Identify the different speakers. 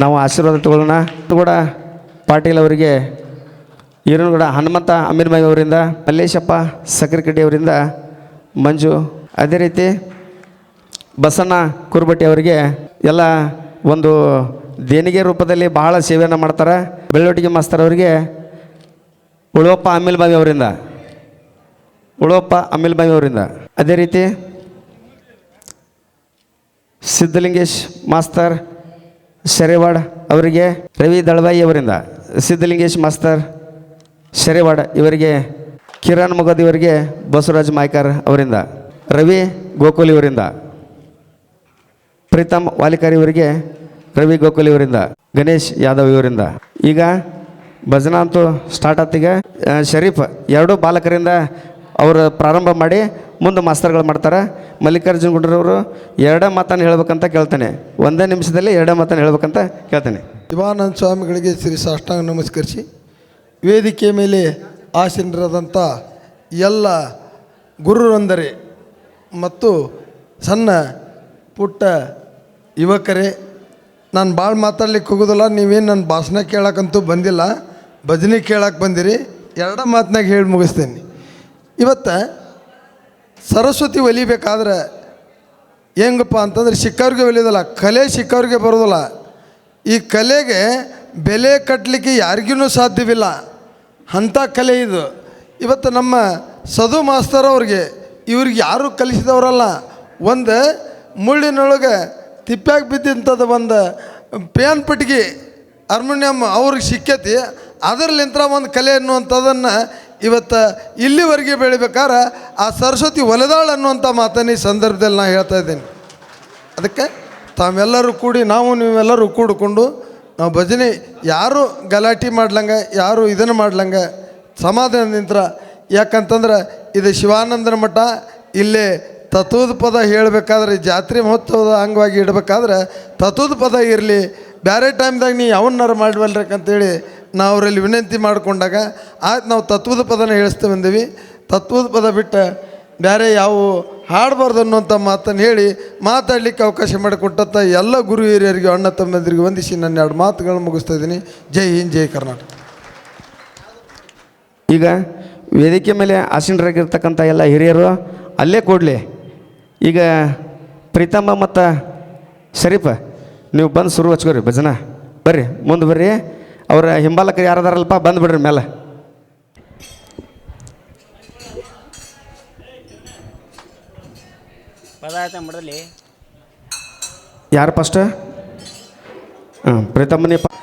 Speaker 1: ನಾವು ಆಶೀರ್ವಾದ ತಗೊಳ್ಳೋಣ. ಕೂಡ ಪಾಟೀಲ್ ಅವರಿಗೆ ಈರನಗೌಡ ಹನುಮಂತ ಅಮೀರ್ಬಾಯಿ ಅವರಿಂದ, ಮಲ್ಲೇಶಪ್ಪ ಸಕ್ಕರೆಕಟ್ಟಿ ಅವರಿಂದ, ಮಂಜು, ಅದೇ ರೀತಿ ಬಸಣ್ಣ ಕುರುಬಟ್ಟಿ ಅವರಿಗೆ ಎಲ್ಲ ಒಂದು ದೇಣಿಗೆ ರೂಪದಲ್ಲಿ ಬಹಳ ಸೇವೆಯನ್ನು ಮಾಡ್ತಾರೆ. ಬೆಳ್ಳೊಟ್ಟಿಗೆ ಮಾಸ್ತರ್ ಅವರಿಗೆ, ಉಳುವಪ್ಪ ಅಮಿಲ್ ಬಾವಿ ಅವರಿಂದ, ಉಳುವಪ್ಪ ಅಮಿಲ್ ಬಾವಿ ಅವರಿಂದ, ಅದೇ ರೀತಿ ಸಿದ್ಧಲಿಂಗೇಶ್ ಮಾಸ್ತರ್ ಶೆರೆವಾಡ್ ಅವರಿಗೆ ರವಿ ದಳವಾಯಿ ಅವರಿಂದ ಸಿದ್ಧಲಿಂಗೇಶ್ ಮಾಸ್ತರ್ ಶೆರೆವಾಡ ಇವರಿಗೆ ಕಿರಣ್ ಮುಗದ್ ಇವರಿಗೆ ಬಸವರಾಜ್ ಮಾಯ್ಕರ್ ಅವರಿಂದ ರವಿ ಗೋಕುಲ್ ಇವರಿಂದ ಪ್ರೀತಮ್ ವಾಲಿಕಾರಿ ಇವರಿಗೆ ರವಿ ಗೋಕುಲ್ ಇವರಿಂದ ಗಣೇಶ್ ಯಾದವ್ ಇವರಿಂದ. ಈಗ ಭಜನಾ ಅಂತೂ ಸ್ಟಾರ್ಟ್ ಆತೀಗ ಆ, ಶರೀಫ್ ಎರಡೂ ಬಾಲಕರಿಂದ ಅವರು ಪ್ರಾರಂಭ ಮಾಡಿ ಮುಂದೆ ಮಾಸ್ತರ್ಗಳು ಮಾಡ್ತಾರೆ. ಮಲ್ಲಿಕಾರ್ಜುನ ಗುಂಡ್ರವರು ಎರಡೇ ಮಾತನ್ನು ಹೇಳ್ಬೇಕಂತ ಕೇಳ್ತಾನೆ. ಒಂದೇ ನಿಮಿಷದಲ್ಲಿ ಎರಡೇ ಮಾತನ್ನು ಹೇಳ್ಬೇಕಂತ ಕೇಳ್ತಾನೆ.
Speaker 2: ಶಿವಾನಂದ ಸ್ವಾಮಿಗಳಿಗೆ ಶ್ರೀ ಸಾಷ್ಟಾಂಗ ನಮಸ್ಕರಿಸಿ. ವೇದಿಕೆ ಮೇಲೆ ಆಸೀನರಾದಂಥ ಎಲ್ಲ ಗುರುರಂದರೆ ಮತ್ತು ಸಣ್ಣ ಪುಟ್ಟ ಯುವಕರೇ, ನಾನು ಭಾಳ ಮಾತಾಡ್ಲಿಕ್ಕೆ ಹೋಗೋದಿಲ್ಲ, ನೀವೇನು ನನ್ನ ಭಾಷಣ ಕೇಳಕ್ಕಂತೂ ಬಂದಿಲ್ಲ. ಭಜನೆ ಕೇಳಕ್ಕೆ ಬಂದಿರಿ. ಎರಡ ಮಾತನಾಗ ಹೇಳಿ ಮುಗಿಸ್ತೇನೆ. ಇವತ್ತು ಸರಸ್ವತಿ ಒಲಿಬೇಕಾದ್ರೆ ಹೆಂಗಪ್ಪ ಅಂತಂದ್ರೆ ಸಿಕ್ಕವ್ರಿಗೆ ಒಲಿಯೋದಲ್ಲ, ಕಲೆ ಸಿಕ್ಕವ್ರಿಗೆ ಬರೋದಿಲ್ಲ. ಈ ಕಲೆಗೆ ಬೆಲೆ ಕಟ್ಟಲಿಕ್ಕೆ ಯಾರಿಗೂ ಸಾಧ್ಯವಿಲ್ಲ. ಅಂಥ ಕಲೆ ಇದು. ಇವತ್ತು ನಮ್ಮ ಸದು ಮಾಸ್ತರ್ ಅವ್ರಿಗೆ, ಇವ್ರಿಗೆ ಯಾರು ಕಲಿಸಿದವರಲ್ಲ, ಒಂದು ಮುಳ್ಳಿನೊಳಗೆ ತಿಪ್ಪಾಗಿ ಬಿದ್ದಂಥದ್ದು ಒಂದು ಪೇನ್ ಪಟ್ಟಿಗೆ ಹಾರ್ಮೋನಿಯಮ್ ಅವ್ರಿಗೆ ಸಿಕ್ಕೈತಿ. ಅದರಲ್ಲಿಂತ ಒಂದು ಕಲೆ ಅನ್ನುವಂಥದ್ದನ್ನು ಇವತ್ತು ಇಲ್ಲಿವರೆಗೆ ಬೆಳಿಬೇಕಾದ್ರೆ ಆ ಸರಸ್ವತಿ ಒಲೆದಾಳು ಅನ್ನುವಂಥ ಮಾತನ್ನು ಈ ಸಂದರ್ಭದಲ್ಲಿ ನಾನು ಹೇಳ್ತಾ ಇದ್ದೀನಿ. ಅದಕ್ಕೆ ತಾವೆಲ್ಲರೂ ಕೂಡಿ ನಾವು ನೀವೆಲ್ಲರೂ ಕೂಡಿಕೊಂಡು ನಾವು ಭಜನೆ ಯಾರು ಗಲಾಟೆ ಮಾಡ್ಲಂಗೆ, ಯಾರು ಇದನ್ನು ಮಾಡ್ಲಂಗೆ ಸಮಾಧಾನದಿಂತ್ರ ಯಾಕಂತಂದ್ರೆ ಇದು ಶಿವಾನಂದನ ಮಠ, ಇಲ್ಲೇ ತತ್ವದ ಪದ ಹೇಳಬೇಕಾದ್ರೆ ಜಾತ್ರೆ ಮಹೋತ್ಸವದ ಅಂಗವಾಗಿ ಇಡಬೇಕಾದ್ರೆ ತತ್ವದ ಪದ ಇರಲಿ. ಬೇರೆ ಟೈಮ್ದಾಗ ನೀ ಯಾವನ್ನಾರು ಮಾಡವಲ್ರಕ್ ಅಂತೇಳಿ ನಾವು ಅವರಲ್ಲಿ ವಿನಂತಿ ಮಾಡಿಕೊಂಡಾಗ ಆಯ್ತು ನಾವು ತತ್ವದ ಪದನ ಹೇಳಿಸ್ತೇವೆ ಅಂದೀವಿ ತತ್ವದ ಪದ ಬಿಟ್ಟು ಬೇರೆ ಯಾವ ಹಾಡಬಾರ್ದು ಅನ್ನೋಂಥ ಮಾತನ್ನು ಹೇಳಿ ಮಾತಾಡಲಿಕ್ಕೆ ಅವಕಾಶ ಮಾಡಿಕೊಟ್ಟಂಥ ಎಲ್ಲ ಗುರು ಹಿರಿಯರಿಗೆ, ಅಣ್ಣ ತಮ್ಮಂದಿರಿಗೆ ವಂದಿಸಿ ನನ್ನ ಎರಡು ಮಾತುಗಳನ್ನು ಮುಗಿಸ್ತಾ ಇದ್ದೀನಿ. ಜೈ ಹಿಂದ್, ಜೈ ಕರ್ನಾಟಕ.
Speaker 1: ಈಗ ವೇದಿಕೆ ಮೇಲೆ ಆಸೀನರಾಗಿರ್ತಕ್ಕಂಥ ಎಲ್ಲ ಹಿರಿಯರು, ಅಲ್ಲೇ ಕೊಡಲಿ. ಈಗ ಪ್ರೀತಮ್ಮ ಮತ್ತು ಶರೀಫ, ನೀವು ಬಂದು ಶುರು ಹಚ್ಕೋರಿ ಭಜನಾ. ಬರ್ರಿ, ಮುಂದೆ ಬರ್ರಿ. ಅವರ ಹಿಂಬಾಲಕರು ಯಾರದಾರಲ್ಪ ಬಂದುಬಿಡ್ರಿ ಮೇಲೆ. ಯಾರು ಫಸ್ಟ್ ಹಾಂ ಪ್ರೀತಮ್ಮನಿ
Speaker 3: ಹಲೋ